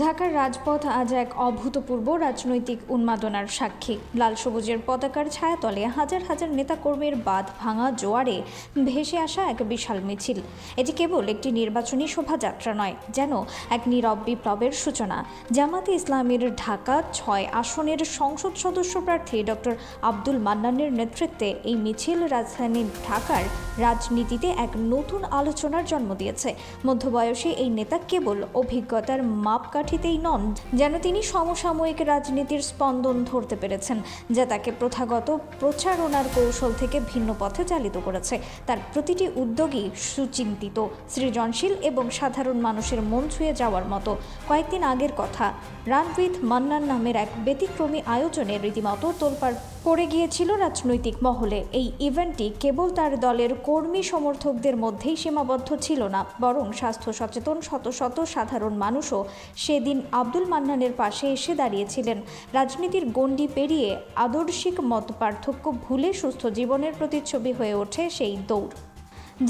ঢাকার রাজপথ আজ এক অভূতপূর্ব রাজনৈতিক উন্মাদনার সাক্ষী। লাল সবুজের পতাকার ছায়াতলে হাজার হাজার নেতাকর্মীর বাঁধ ভাঙা জোয়ারে ভেসে আসা এক বিশাল মিছিল। এটি কেবল একটি নির্বাচনী শোভাযাত্রা নয়, যেন এক নীরব বিপ্লবের সূচনা। জামাতে ইসলামের ঢাকা ছয় আসনের সংসদ সদস্য প্রার্থী ডক্টর আব্দুল মান্নানের নেতৃত্বে এই মিছিল রাজধানী ঢাকার রাজনীতিতে এক নতুন আলোচনার জন্ম দিয়েছে। মধ্যবয়সে এই নেতা কেবল অভিজ্ঞতার মাপকাঠিতেই নন, যেন তিনি সমসাময়িক রাজনীতির স্পন্দন ধরতে পেরেছেন, যা তাকে প্রথাগত প্রচারণার কৌশল থেকে ভিন্ন পথে চালিত করেছে। তার প্রতিটি উদ্যোগই সুচিন্তিত, সৃজনশীল এবং সাধারণ মানুষের মন ছুঁয়ে যাওয়ার মতো। কয়েকদিন আগের কথা রান উইথ মান্নান নামের এক ব্যতিক্রমী আয়োজনে রীতিমতো তোলপাড় পড়ে গিয়েছিল রাজনৈতিক মহলে। এই ইভেন্টটি কেবল তার দলের কর্মী সমর্থকদের মধ্যেই সীমাবদ্ধ ছিল না, বরং স্বাস্থ্য সচেতন শত শত সাধারণ মানুষও সেদিন আব্দুল মান্নানের পাশে এসে দাঁড়িয়েছিলেন। রাজনীতির গণ্ডি পেরিয়ে আদর্শিক মত পার্থক্য ভুলে সুস্থ জীবনের প্রতিচ্ছবি হয়ে ওঠে সেই দৌড়।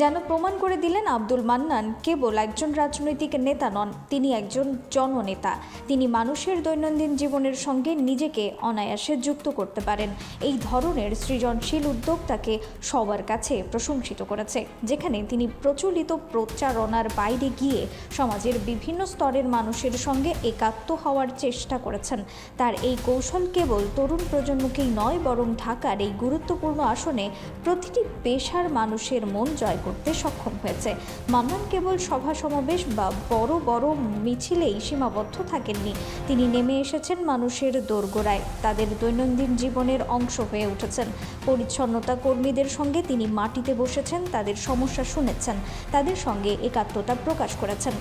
যেন প্রমাণ করে দিলেন আব্দুল মান্নান কেবল একজন রাজনৈতিক নেতা নন, তিনি একজন জননেতা। তিনি মানুষের দৈনন্দিন জীবনের সঙ্গে নিজেকে অনায়াসে যুক্ত করতে পারেন। এই ধরনের সৃজনশীল উদ্যোগ তাকে সবার কাছে প্রশংসিত করেছে, যেখানে তিনি প্রচলিত প্রচারণার বাইরে গিয়ে সমাজের বিভিন্ন স্তরের মানুষের সঙ্গে একাত্ম হওয়ার চেষ্টা করেছেন। তার এই কৌশল কেবল তরুণ প্রজন্মকেই নয়, বরং ঢাকার এই গুরুত্বপূর্ণ আসনে প্রতিটি পেশার মানুষের মন জয় করতে সক্ষম হয়েছে। মামলান কেবল সভা সমাবেশ বা বড় বড় মিছিলেই সীমাবদ্ধ থাকেননি। তিনি নেমে এসেছেন মানুষের দোরগোড়ায়। তাদের দৈনন্দিন জীবনের অংশ হয়ে উঠেছেন। পরিচ্ছন্নতা কর্মীদের সঙ্গে তিনি মাটিতে বসেছেন, তাদের সমস্যা শুনেছেন, তাদের সঙ্গে একাত্মতা প্রকাশ করেছেন।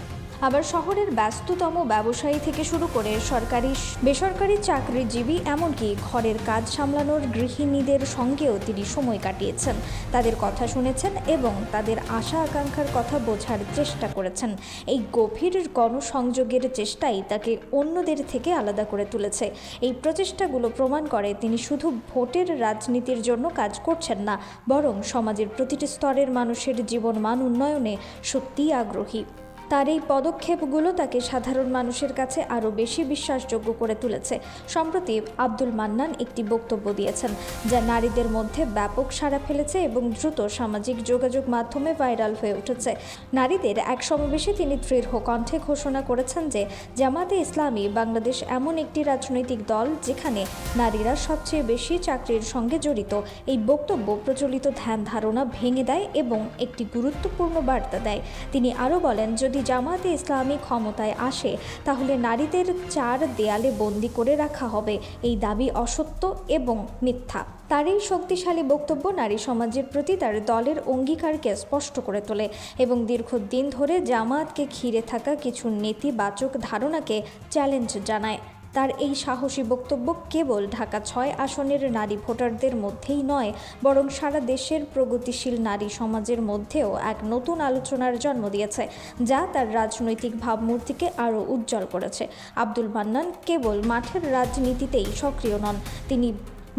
আবার শহরের ব্যস্ততম ব্যবসায়ী থেকে শুরু করে সরকারি বেসরকারি চাকরিজীবী, এমনকি ঘরের কাজ সামলানোর গৃহিণীদের সঙ্গেও তিনি সময় কাটিয়েছেন। তাদের কথা শুনেছেন এবং তাদের আশা আকাঙ্ক্ষার কথা বোঝার চেষ্টা করেছেন। এই গভীর গণসংযোগের চেষ্টাই তাকে অন্যদের থেকে আলাদা করে তুলেছে। এই প্রচেষ্টাগুলো প্রমাণ করে তিনি শুধু ভোটের রাজনীতির জন্য কাজ করছেন না, বরং সমাজের প্রতিটি স্তরের মানুষের জীবন মান উন্নয়নে সত্যিই আগ্রহী। তার এই পদক্ষেপগুলো তাকে সাধারণ মানুষের কাছে আরও বেশি বিশ্বাসযোগ্য করে তুলেছে, সম্প্রতি আব্দুল মান্নান একটি বক্তব্য দিয়েছেন, যা নারীদের মধ্যে ব্যাপক সাড়া ফেলেছে এবং দ্রুত সামাজিক যোগাযোগ মাধ্যমে ভাইরাল হয়ে উঠেছে। নারীদের এক সমাবেশে তিনি দৃঢ় কণ্ঠে ঘোষণা করেছেন যে, জামাতে ইসলামী বাংলাদেশ এমন একটি রাজনৈতিক দল যেখানে নারীরা সবচেয়ে বেশি চাকরির সঙ্গে জড়িত। এই বক্তব্য প্রচলিত ধ্যান ধারণা ভেঙে দেয় এবং একটি গুরুত্বপূর্ণ বার্তা দেয়। তিনি আরও বলেন, যদি জামাতে ইসলামী ক্ষমতায় আসে, তাহলে নারীদের চার দেয়ালে বন্দি করে রাখা হবে। এই দাবি অসত্য এবং মিথ্যা। তার এই শক্তিশালী বক্তব্য নারী সমাজের প্রতি তার দলের অঙ্গীকারকে স্পষ্ট করে তোলে এবং দীর্ঘদিন ধরে জামাতকে ঘিরে থাকা কিছু নেতিবাচক ধারণাকে চ্যালেঞ্জ জানায়। তার এই সাহসী বক্তব্য কেবল ঢাকা ছয় আসনের নারী ভোটারদের মধ্যেই নয়, বরং সারা দেশের প্রগতিশীল নারী সমাজের মধ্যেও এক নতুন আলোচনার জন্ম দিয়েছে, যা তার রাজনৈতিক ভাবমূর্তিকে আরও উজ্জ্বল করেছে। আব্দুল মান্নান কেবল মাঠের রাজনীতিতেই সক্রিয় নন, তিনি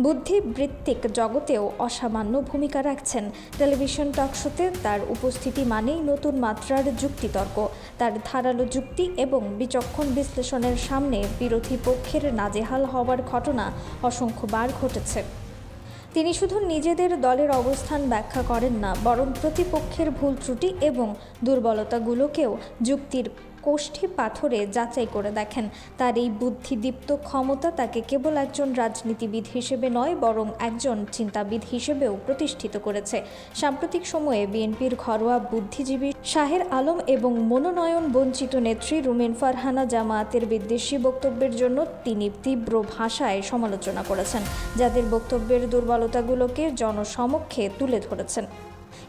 বুদ্ধিবৃত্তিক জগতেও অসামান্য ভূমিকা রাখছেন। টেলিভিশন টকশোতে তার উপস্থিতি মানেই নতুন মাত্রার যুক্তিতর্ক। তার ধারালো যুক্তি এবং বিচক্ষণ বিশ্লেষণের সামনে বিরোধী পক্ষের নাজেহাল হওয়ার ঘটনা অসংখ্যবার ঘটেছে। তিনি শুধু নিজেদের দলের অবস্থান ব্যাখ্যা করেন না, বরং প্রতিপক্ষের ভুল ত্রুটি এবং দুর্বলতাগুলোকেও যুক্তির কোষ্ঠী পাথরে যাচাই করে দেখেন। তার এই বুদ্ধিদীপ্ত ক্ষমতা তাকে কেবল একজন রাজনীতিবিদ হিসেবে নয়, বরং একজন চিন্তাবিদ হিসেবেও প্রতিষ্ঠিত করেছে। সাম্প্রতিক সময়ে বিএনপির ঘরোয়া বুদ্ধিজীবী শাহের আলম এবং মনোনয়ন বঞ্চিত নেত্রী রুমিন ফারহানা জামায়াতের বিদ্বেষী বক্তব্যের জন্য তিনি তীব্র ভাষায় সমালোচনা করেছেন, যাদের বক্তব্যের দুর্বলতাগুলোকে জনসমক্ষে তুলে ধরেছেন।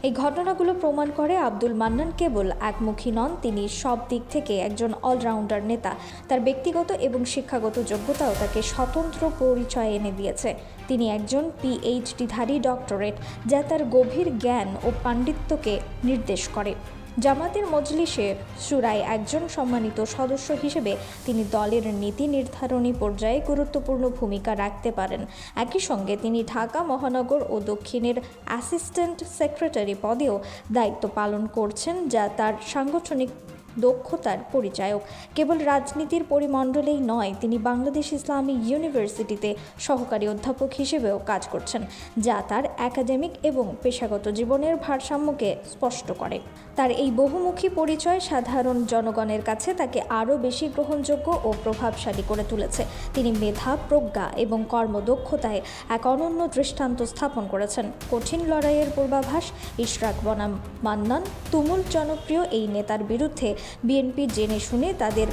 এই ঘটনাগুলো প্রমাণ করে আব্দুল মান্নান কেবল একমুখী নন, তিনি সব দিক থেকে একজন অলরাউন্ডার নেতা। তার ব্যক্তিগত এবং শিক্ষাগত যোগ্যতাও তাকে স্বতন্ত্র পরিচয় এনে দিয়েছে। তিনি একজন পিএইচডিধারী ডক্টরেট যা তার গভীর জ্ঞান ও পাণ্ডিত্যকে নির্দেশ করে। জামাতের মজলিসে সুরায় একজন সম্মানিত সদস্য হিসেবে তিনি দলের নীতি নির্ধারণী পর্যায়ে গুরুত্বপূর্ণ ভূমিকা রাখতে পারেন। একই সঙ্গে তিনি ঢাকা, মহানগর ও দক্ষিণের অ্যাসিস্ট্যান্ট সেক্রেটারি পদেও দায়িত্ব পালন করছেন যা তার সাংগঠনিক দক্ষতার পরিচায়ক। কেবল রাজনীতির পরিমণ্ডলেই নয়, তিনি বাংলাদেশ ইসলামী ইউনিভার্সিটিতে সহকারী অধ্যাপক হিসেবেও কাজ করছেন, যা তার একাডেমিক এবং পেশাগত জীবনের ভারসাম্যকে স্পষ্ট করে। তার এই বহুমুখী পরিচয় সাধারণ জনগণের কাছে তাকে আরও বেশি গ্রহণযোগ্য ও প্রভাবশালী করে তুলেছে। তিনি মেধা, প্রজ্ঞা এবং কর্মদক্ষতায় এক অনন্য দৃষ্টান্ত স্থাপন করেছেন। কঠিন লড়াইয়ের পূর্বাভাস, ইশরাক বনাম মান্নান, তুমুল জনপ্রিয় এই নেতার বিরুদ্ধে বিএনপি জেনে শুনে তাদের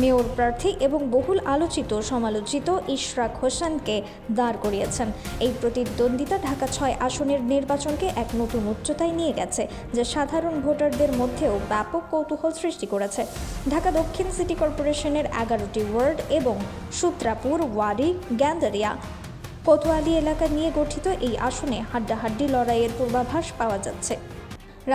মেয়র প্রার্থী এবং বহুল আলোচিত সমালোচিত ইশরাক হোসেনকে দাঁড় করিয়েছেন। এই প্রতিদ্বন্দ্বিতা ঢাকা ছয় আসনের নির্বাচনকে এক নতুন উচ্চতায় নিয়ে গেছে, যা সাধারণ ভোটারদের মধ্যেও ব্যাপক কৌতূহল সৃষ্টি করেছে। ঢাকা দক্ষিণ সিটি কর্পোরেশনের এগারোটি ওয়ার্ড এবং সূত্রাপুর, ওয়ারি, গ্যান্দারিয়া, কোতোয়ালি এলাকা নিয়ে গঠিত এই আসনে হাড্ডাহাড্ডি লড়াইয়ের পূর্বাভাস পাওয়া যাচ্ছে।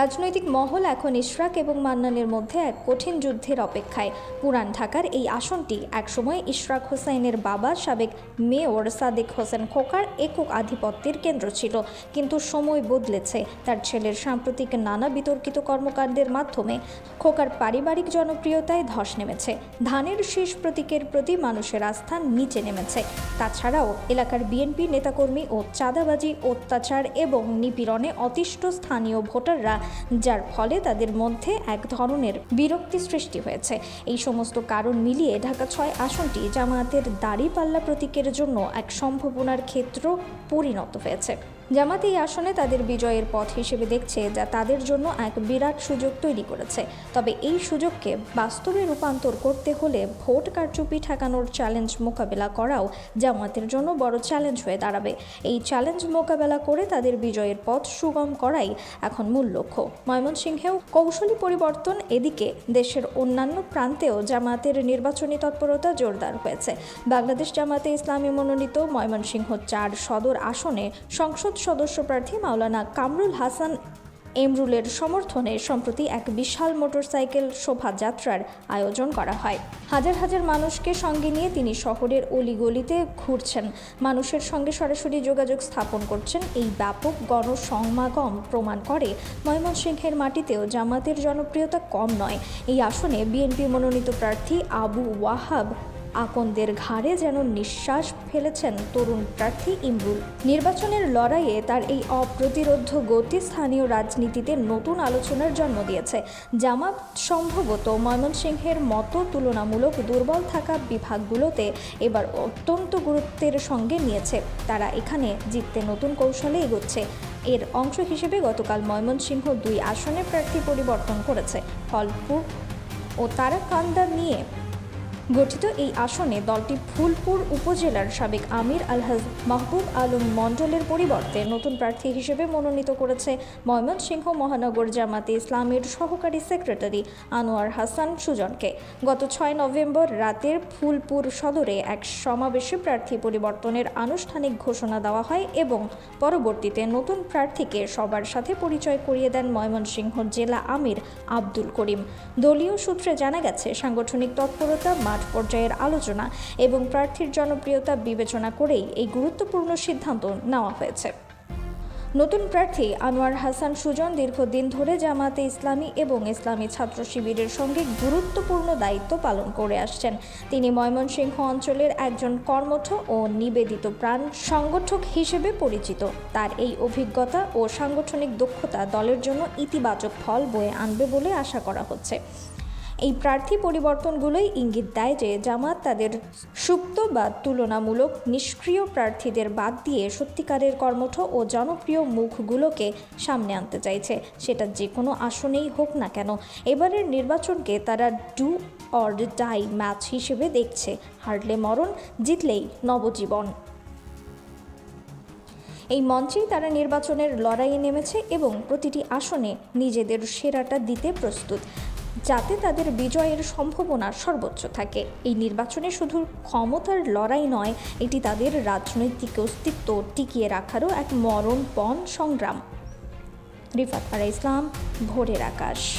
রাজনৈতিক মহল এখন ইশরাক এবং মান্নানের মধ্যে এক কঠিন যুদ্ধের অপেক্ষায়। পুরান ঢাকার এই আসনটি একসময় ইশরাক হোসাইনের বাবা সাবেক মেয়র সাদেক হোসেন খোকার একক আধিপত্যের কেন্দ্র ছিল। কিন্তু সময় বদলেছে। তার ছেলের সাম্প্রতিক নানা বিতর্কিত কর্মকাণ্ডের মাধ্যমে খোকার পারিবারিক জনপ্রিয়তায় ধস নেমেছে। ধানের শীষ প্রতীকের প্রতি মানুষের আস্থা নিচে নেমেছে। তাছাড়াও এলাকার বিএনপি নেতাকর্মী ও চাঁদাবাজি, অত্যাচার এবং নিপীড়নে অতিষ্ঠ স্থানীয় ভোটাররা যার ফলে তাদের মধ্যে এক ধরনের বিরক্তি সৃষ্টি হয়েছে। এই সমস্ত কারণ মিলিয়ে ঢাকা ছয় আসনটি জামায়াতের দাড়ি পাল্লা প্রতীকের জন্য এক সম্ভাবনার ক্ষেত্র পরিণত হয়েছে। জামাত এই আসনে তাদের বিজয়ের পথ হিসেবে দেখছে যা তাদের জন্য এক বিরাট সুযোগ তৈরি করেছে। তবে এই সুযোগকে বাস্তবে রূপান্তর করতে হলে ভোট কারচুপি ঠেকানোর চ্যালেঞ্জ মোকাবেলা করাও জামাতের জন্য বড় চ্যালেঞ্জ হয়ে দাঁড়াবে। এই চ্যালেঞ্জ মোকাবেলা করে তাদের বিজয়ের পথ সুগম করাই এখন মূল লক্ষ্য। ময়মনসিংহেও কৌশলী পরিবর্তন এদিকে দেশের অন্যান্য প্রান্তেও জামাতের নির্বাচনী তৎপরতা জোরদার হয়েছে। বাংলাদেশ জামাতে ইসলামী মনোনীত ময়মনসিংহ চার সদর আসনে সংসদ সদস্য প্রার্থী মাওলানা কামরুল হাসান এমরুলের সমর্থনে সম্প্রতি এক বিশাল মোটরসাইকেল শোভাযাত্রার আয়োজন করা হয়। হাজার হাজার মানুষকে সঙ্গে নিয়ে তিনি শহরের অলিগলিতে ঘুরছেন। মানুষের সঙ্গে সরাসরি যোগাযোগ স্থাপন করছেন। এই ব্যাপক গণসমাগম প্রমাণ করে ময়মনসিংহের মাটিতেও জামাতের জনপ্রিয়তা কম নয়। এই আসনে বিএনপি মনোনীত প্রার্থী আবু ওয়াহাব আকন্দের ঘাড়ে যেন নিঃশ্বাস ফেলেছেন তরুণ প্রার্থী ইমরুল। নির্বাচনের লড়াইয়ে তার এই অপ্রতিরোধ্য গতি স্থানীয় রাজনীতিতে নতুন আলোচনার জন্ম দিয়েছে। জামাত সম্ভবত ময়মনসিংহের মতো তুলনামূলক দুর্বল থাকা বিভাগগুলোতে এবার অত্যন্ত গুরুত্বের সঙ্গে নিয়েছে। তারা এখানে জিততে নতুন কৌশলে এগোচ্ছে। এর অংশ হিসেবে গতকাল ময়মনসিংহ দুই আসনে প্রার্থী পরিবর্তন করেছে। ফলপুর ও তারাকান্দা নিয়ে গঠিত এই আসনে দলটি ফুলপুর উপজেলার সাবেক আমির আলহাজ মাহবুব আলম মণ্ডলের পরিবর্তে নতুন প্রার্থী হিসেবে মনোনীত করেছে ময়মনসিংহ মহানগর জামাতে ইসলামের সহকারী সেক্রেটারি আনোয়ার হাসান সুজনকে। গত ছয় নভেম্বর রাতের ফুলপুর সদরে এক সমাবেশে প্রার্থী পরিবর্তনের আনুষ্ঠানিক ঘোষণা দেওয়া হয় এবং পরবর্তীতে নতুন প্রার্থীকে সবার সাথে পরিচয় করিয়ে দেন ময়মনসিংহ জেলা আমির আব্দুল করিম। দলীয় সূত্রে জানা গেছে, সাংগঠনিক তৎপরতা মাঠ পর্যায়ের আলোচনা এবং প্রার্থীর জনপ্রিয়তা বিবেচনা করেই এই গুরুত্বপূর্ণ সিদ্ধান্ত নেওয়া হয়েছে। নতুন প্রার্থী আনোয়ার হাসান সুজন দীর্ঘদিন ধরে জামাতে ইসলামী এবং ইসলামী ছাত্র শিবিরের সঙ্গে গুরুত্বপূর্ণ দায়িত্ব পালন করে আসছেন। তিনি ময়মনসিংহ অঞ্চলের একজন কর্মঠ ও নিবেদিত প্রাণ সংগঠক হিসেবে পরিচিত। তার এই অভিজ্ঞতা ও সাংগঠনিক দক্ষতা দলের জন্য ইতিবাচক ফল বয়ে আনবে বলে আশা করা হচ্ছে। এই প্রার্থী পরিবর্তনগুলোই ইঙ্গিত দেয় যে জামাত তাদের সুপ্ত বা তুলনামূলক নিষ্ক্রিয় প্রার্থীদের বাদ দিয়ে সত্যিকারের কর্মঠ ও জনপ্রিয় মুখগুলোকে সামনে আনতে চাইছে। সেটা যে কোনো আসনেই হোক না কেন। এবারের নির্বাচনকে তারা ডু অর ডাই ম্যাচ হিসেবে দেখছে। হারলে মরণ, জিতলেই নবজীবন। এই মঞ্চেই তারা নির্বাচনের লড়াইয়ে নেমেছে এবং প্রতিটি আসনে নিজেদের সেরাটা দিতে প্রস্তুত। যাতে তাদের বিজয়ের সম্ভাবনা সর্বোচ্চ থাকে। এই নির্বাচনে শুধু ক্ষমতার লড়াই নয়, এটি তাদের রাজনৈতিক অস্তিত্ব টিকিয়ে রাখারও এক মরণপণ সংগ্রাম। রিফাত পারা ইসলাম, ভোরের আকাশ।